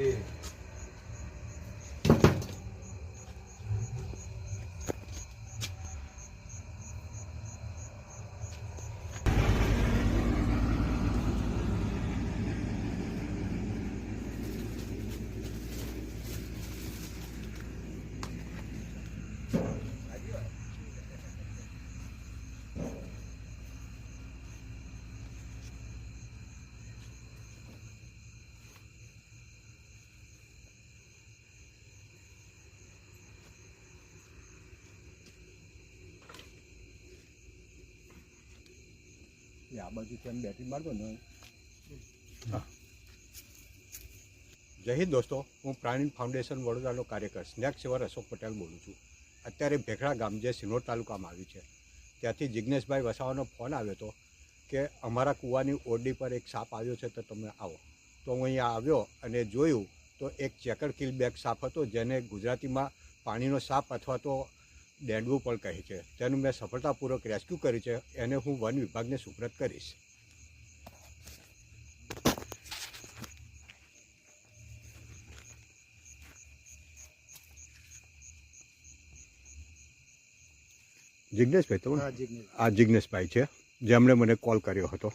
Eh. આ બાજુ એમ battery મારતો ને. જય હિન્દ દોસ્તો, હું પ્રાણી ફાઉન્ડેશન વડોદરાનો કાર્યકર સ્નેક સેવર અશોક પટેલ બોલું છું. અત્યારે ભેખડા ગામ જે સિનોર તાલુકામાં આવ્યું છે, ત્યાંથી જિજ્ઞેશભાઈ વસાવાનો ફોન આવ્યો હતો કે અમારા કૂવાની ઓરડી પર એક સાપ આવ્યો છે તો તમે આવો. તો હું અહીંયા આવ્યો અને જોયું તો એક ચેકર કિલ બેગ સાપ હતો જેને ગુજરાતીમાં પાણીનો સાપ અથવા તો ડેન્ડવું પણ કહે છે. તેનું મેં સફળતાપૂર્વક રેસ્ક્યુ કર્યું છે. એને હું વન વિભાગને સુપ્રત કરીશ. જિજ્ઞેશભાઈ તો હા આ જિજ્ઞેશભાઈ છે. જેમણે મને કોલ કર્યો હતો.